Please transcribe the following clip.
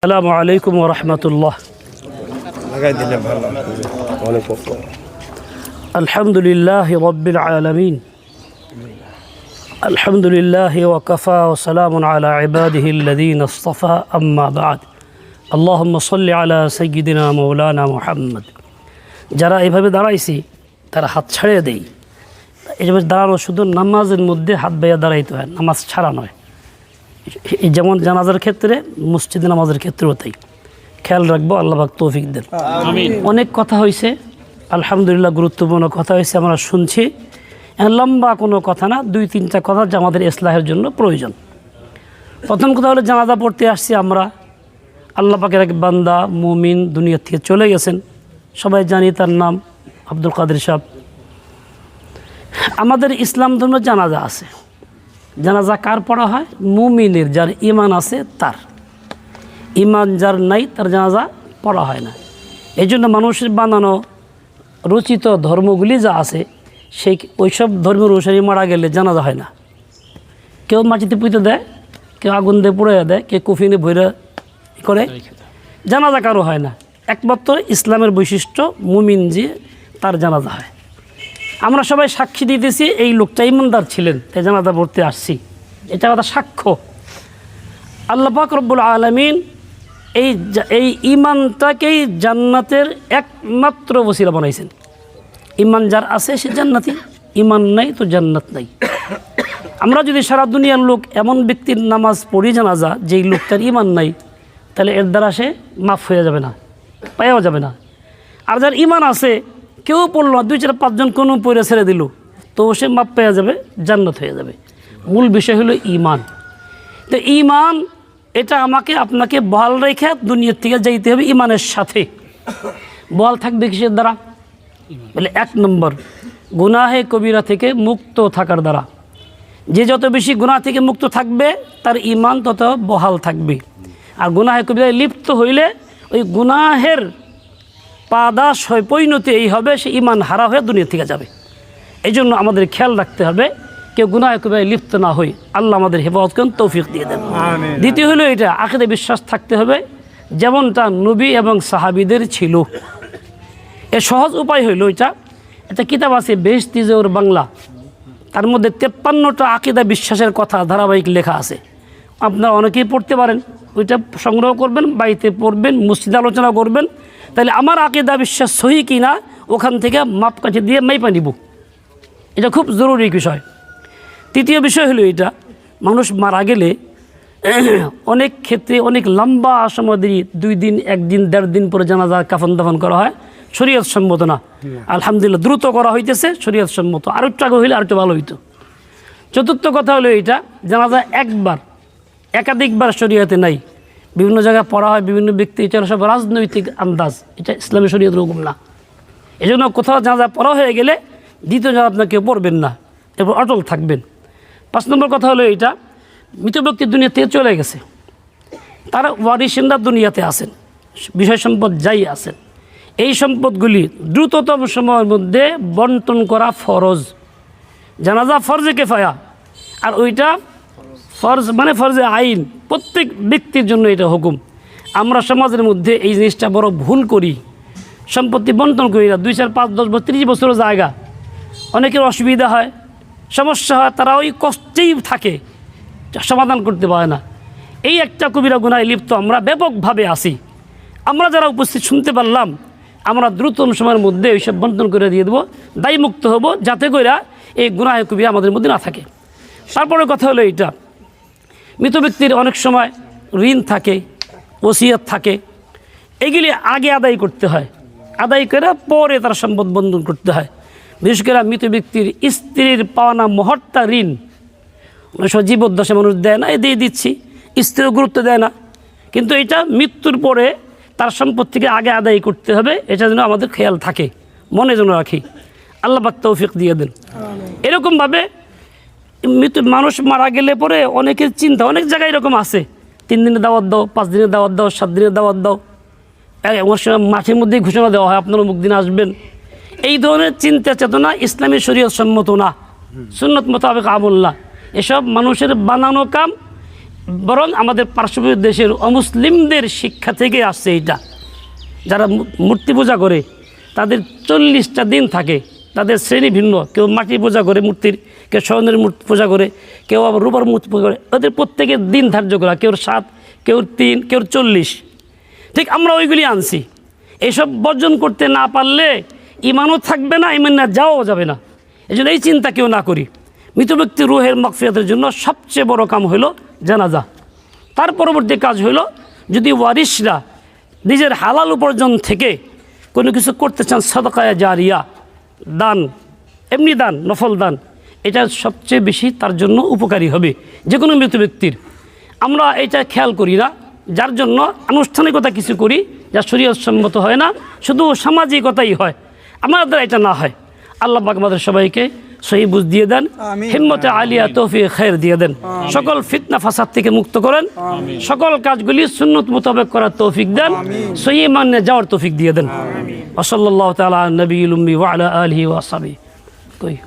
আসসালামু আলাইকুম রহমতুল্লাহ। আলহামদুলিল্লাহ রবিল আলমিন। আলহামদুলিল্লাহ ওকফা ওসালাম আলা ইবাদহিল্লাদিন আস্তফা আম্মাবাদ আল্লাহম সাল্লি আলা সঈদিনা মৌলানা মোহাম্মদ। যারা এভাবে দাঁড়াইছি, তারা হাত ছাড়িয়ে দেই। এভাবে দাঁড়ানো শুধু নামাজের মধ্যে হাত বেয়ে দাঁড়াইতে হয়, নামাজ ছাড়া নয়। যেমন জানাজার ক্ষেত্রে মসজিদে নামাজের ক্ষেত্রেও তাই। খেয়াল রাখব আল্লাহ পাক তৌফিক দেন। অনেক কথা হয়েছে আলহামদুলিল্লাহ গুরুত্বপূর্ণ কথা হয়েছে আমরা শুনছি। লম্বা কোনো কথা না দুই তিনটা কথা যা আমাদের ইসলাহের জন্য প্রয়োজন। প্রথম কথা হলো জানাজা পড়তে আসছি আমরা। আল্লাহ পাকের এক বান্দা মুমিন দুনিয়া থেকে চলে গেছেন। সবাই জানি তার নাম আব্দুল কাদের সাহেব। আমাদের ইসলাম ধর্ম জানাজা আছে। জানাজা কার পড়া হয়? মুমিনের, যার ইমান আছে তার। ইমান যার নাই, তার জানাজা পড়া হয় না। এই জন্য মানুষের বানানো রচিত ধর্মগুলি যা আছে, সেই ওইসব ধর্মের অনুসারী মারা গেলে জানাজা হয় না। কেউ মাটিতে পুঁতে দেয়, কেউ আগুন দিয়ে পুড়ে দেয়, কেউ কফিনে ভৈরা করে। জানাজা কারও হয় না। একমাত্র ইসলামের বৈশিষ্ট্য মুমিন যে, তার জানাজা হয়। আমরা সবাই সাক্ষী দিতেছি, এই লোকটা ইমানদার ছিলেন, তাই জানাজা পড়তে আসছি। এটা কথা সাক্ষ্য। আল্লাহ পাক রব্বুল আলমিন এই এই ইমানটাকেই জান্নাতের একমাত্র বসিলা বানাইছেন। ইমান যার আছে, সে জান্নাতি। ইমান নাই, তো জান্নাত নাই। আমরা যদি সারা দুনিয়ার লোক এমন ব্যক্তির নামাজ পড়ি জানাজা, যেই লোকটার ইমান নাই, তাহলে এর দ্বারা সে মাফ হয়ে যাবে না, পাওয়া যাবে না। আর যার ইমান আছে কেউ পড়ল না, দুই চার পাঁচজন কোনো পড়ে ছেড়ে দিল। তো সে মাপ পেয়ে যাবে, জান্নাত হয়ে যাবে। মূল বিষয় হলো ইমান তো ইমান এটা আমাকে, আপনাকে বহাল রেখে দুনিয়ার থেকে যাইতে হবে ইমানের সাথে। বল থাকবে কিসের দ্বারা? বলে এক নম্বর, গুনাহে কবিরা থেকে মুক্ত থাকার দ্বারা। যে যত বেশি গুনাহ থেকে মুক্ত থাকবে, তার ইমান তত বহাল থাকবে। আর গুনাহে কবিরায় লিপ্ত হইলে ওই গুনাহের পাদাস হয় পরিণতি এই হবে সে ইমান হারা হয়ে দুনিয়া থেকে যাবে। এই জন্য আমাদের খেয়াল রাখতে হবে কেউ গুনাহ কবিরায় লিপ্ত না হই আল্লাহ আমাদের হেফাজত করেন তৌফিক দিয়ে দেন। দ্বিতীয় হলো এটা আখেদে বিশ্বাস থাকতে হবে যেমনটা নবী এবং সাহাবিদের ছিল। এ সহজ উপায় হইল এটা একটা কিতাব আছে বেশ তিজোর বাংলা তার মধ্যে তেপ্পান্নটা আকিদা বিশ্বাসের কথা ধারাবাহিক লেখা আছে। আপনারা অনেকেই পড়তে পারেন ওইটা সংগ্রহ করবেন বাড়িতে পড়বেন মসজিদে আলোচনা করবেন তাহলে আমার আকিদা বিশ্বাস সহি কি না ওখান থেকে মাপ কাছে দিয়ে মাইপা নিব। এটা খুব জরুরি বিষয়। তৃতীয় বিষয় হলো এটা মানুষ মারা গেলে অনেক ক্ষেত্রে অনেক লম্বা সময় দিয়ে দুই দিন একদিন দেড় দিন পরে জানাজা কাফন দাফন করা হয় শরীয়ত সম্মত না। আলহামদুলিল্লাহ দ্রুত করা হইতেছে শরীয়ত সম্মত। আর একটু আগে হইলে আর একটু ভালো হইতো। চতুর্থ কথা হলো এইটা জানাজা একবার একাধিকবার শরীয়তে নাই। বিভিন্ন জায়গায় পড়া হয়, বিভিন্ন ব্যক্তি, এটা সব রাজনৈতিক আন্দাজ, এটা ইসলামী শরীয়তের হুকুম না। এই জন্য কোথাও জানাজা পড়া হয়ে গেলে দ্বিতীয় জানা আপনাকে পড়বেন না, এরপর অটল থাকবেন। পাঁচ নম্বর কথা হলো এইটা মৃত ব্যক্তি দুনিয়াতে চলে গেছে। তারা ওয়ারিসিনরা দুনিয়াতে আছেন, বিষয় সম্পদ যাই আছেন। এই সম্পদগুলি দ্রুততম সময়ের মধ্যে বন্টন করা ফরজ। জানাজা ফরজে কেফায়া, আর ওইটা ফরজ মানে ফরজে আইন, প্রত্যেক ব্যক্তির জন্য এটা হুকুম। আমরা সমাজের মধ্যে এই জিনিসটা বড় ভুল করি, সম্পত্তি বন্টন করি না। দুই চার পাঁচ, দশ বছর, ত্রিশ বছরের জায়গা। অনেকের অসুবিধা হয়, সমস্যা হয়, তারা ওই কষ্টেই থাকে সমাধান করতে পারে না। এই একটা কবিরা গুনায় লিপ্ত, আমরা ব্যাপকভাবে আসি আমরা যারা উপস্থিত শুনতে পারলাম, আমরা দ্রুততম সময়ের মধ্যে ওইসব বন্টন করে দিয়ে দেবো, দায়ীমুক্ত হব, যাতে করে এই গুনায় কবিরা আমাদের মধ্যে না থাকে। তারপরে কথা হলো এইটা। মৃত ব্যক্তির অনেক সময় ঋণ থাকে ওসিয়ত থাকে। এগুলি আগে আদায় করতে হয়। আদায় করে পরে তার সম্পদ বন্ধন করতে হয়। বিশেষ করে মৃত ব্যক্তির স্ত্রীর পাওনা মহত্তা ঋণ অনেক সময় জীবদ্দশা মানুষ দেয় না এ দিয়ে দিচ্ছি। স্ত্রীও গুরুত্ব দেয় না। কিন্তু এটা মৃত্যুর পরে তার সম্পদ থেকে আগে আদায় করতে হবে এটা যেন আমাদের খেয়াল থাকে। মনে যেন রাখি। আল্লাহ পাক তৌফিক দিয়ে দেন। এরকমভাবে মৃত্যু মানুষ মারা গেলে পরে অনেকের চিন্তা, অনেক জায়গায় এরকম আছে। তিন দিনের দাওয়াত দাও, পাঁচ দিনের দাওয়াত দাও, সাত দিনের দাওয়াত দাও। আমার সময় মাঠের মধ্যেই ঘোষণা দেওয়া হয়, আপনারা মুখ দিন আসবেন। এই ধরনের চিন্তা চেতনা ইসলামী শরীয়ত সম্মত না। সুন্নত মোতাবেক আমল্লা এসব মানুষের বানানো কাম বরং আমাদের পার্শ্ববর্তী দেশের অমুসলিমদের শিক্ষা থেকে আসছে এইটা। যারা মূর্তি পূজা করে, তাদের চল্লিশটা দিন থাকে। তাদের শ্রেণি ভিন্ন। কেউ মাটি পূজা করে মূর্তির, কেউ স্বর্ণের মূর্তি পূজা করে, কেউ আবার রূপার মূর্তি পূজা করে। ওদের প্রত্যেকের দিন ধার্য করা কেউ সাত কেউ তিন কেউ চল্লিশ। ঠিক আমরা ওইগুলি আনছি। এইসব বর্জন করতে না পারলে ইমানও থাকবে না, ইমান না যাওয়াও যাবে না। এই জন্য এই চিন্তা কেউ না করি। মৃত ব্যক্তি রুহের মকফিয়াতের জন্য সবচেয়ে বড় কাম হলো জানাজা। তার পরবর্তী কাজ হলো যদি ওয়ারিশরা নিজের হালাল উপার্জন থেকে কোনো কিছু করতে চান, সদকায়া জারিয়া দান এমনি দান নফল দান এটা সবচেয়ে বেশি তার জন্য উপকারী হবে যে কোনো মৃত ব্যক্তির। আমরা এটা খেয়াল করি না যার জন্য আনুষ্ঠানিকতা কিছু করি যা শরীয়সম্মত হয় না শুধু সামাজিকতাই হয়। আমাদের এটা না হয়। আল্লাহ পাক আমাদের সবাইকে সহি বুঝ দিয়ে দেন হিম্মতে আলিয়া তৌফি খের দিয়ে দেন। সকল ফিতনা ফাসাদ থেকে মুক্ত করেন। সকল কাজগুলি সুন্নত মোতাবেক করার তৌফিক দেন। সহি মান্যে যাওয়ার তৌফিক দিয়ে দেন। وصلى الله تعالى على النبي الأمي وعلى آله وصحبه طيب.